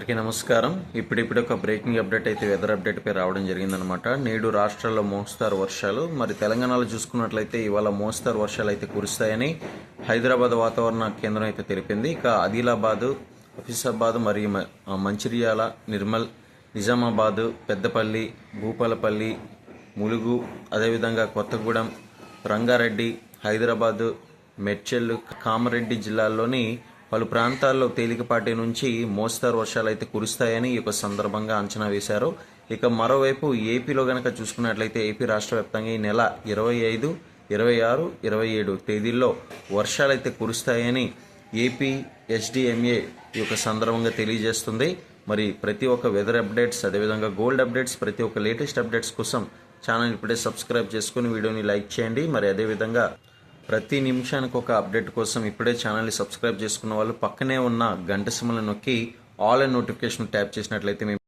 అందరికీ నమస్కారం. ఇప్పుడిప్పుడు ఒక బ్రేకింగ్ అప్డేట్ అయితే వెదర్ అప్డేట్ పై రావడం జరిగిందనమాట నేడు రాష్ట్రాల్లో మోస్తారు వర్షాలు. మరి తెలంగాణలో చూసుకున్నట్లయితే ఇవాళ మోస్తారు వర్షాలు అయితే కురుస్తాయని హైదరాబాద్ వాతావరణ కేంద్రం అయితే తెలిపింది. ఇక ఆదిలాబాదు హఫీసాబాద్ మరియు మ- మంచిర్యాల నిర్మల్ నిజామాబాద్ పెద్దపల్లి భూపాలపల్లి ములుగు అదేవిధంగా కొత్తగూడెం రంగారెడ్డి హైదరాబాదు మెడ్చెల్ కామారెడ్డి జిల్లాల్లోని పలు ప్రాంతాల్లో తేలికపాటి నుంచి మోస్తారు వర్షాలు అయితే కురుస్తాయని ఈ యొక్క సందర్భంగా అంచనా వేశారు. ఇక మరోవైపు ఏపీలో గనక చూసుకున్నట్లయితే ఏపీ రాష్ట్ర వ్యాప్తంగా ఈ నెల ఇరవై ఐదు ఇరవై ఆరు ఇరవై ఏడు తేదీల్లో వర్షాలు అయితే కురుస్తాయని ఏపీ ఎస్డిఎంఏ ఈ యొక్క సందర్భంగా తెలియజేస్తుంది. మరి ప్రతి ఒక్క వెదర్ అప్డేట్స్ అదేవిధంగా గోల్డ్ అప్డేట్స్ ప్రతి ఒక్క లేటెస్ట్ అప్డేట్స్ కోసం ఛానల్ ఇప్పుడే సబ్స్క్రైబ్ చేసుకుని వీడియోని లైక్ చేయండి. మరి అదేవిధంగా ప్రతి నిమిషానికి ఒక అప్డేట్ కోసం ఇప్పుడే ఛానల్ని సబ్స్క్రైబ్ చేసుకున్న వాళ్ళు పక్కనే ఉన్న గంట సిమ్మలను నొక్కి ఆల్ అండ్ నోటిఫికేషన్ ట్యాప్ చేసినట్లయితే మేము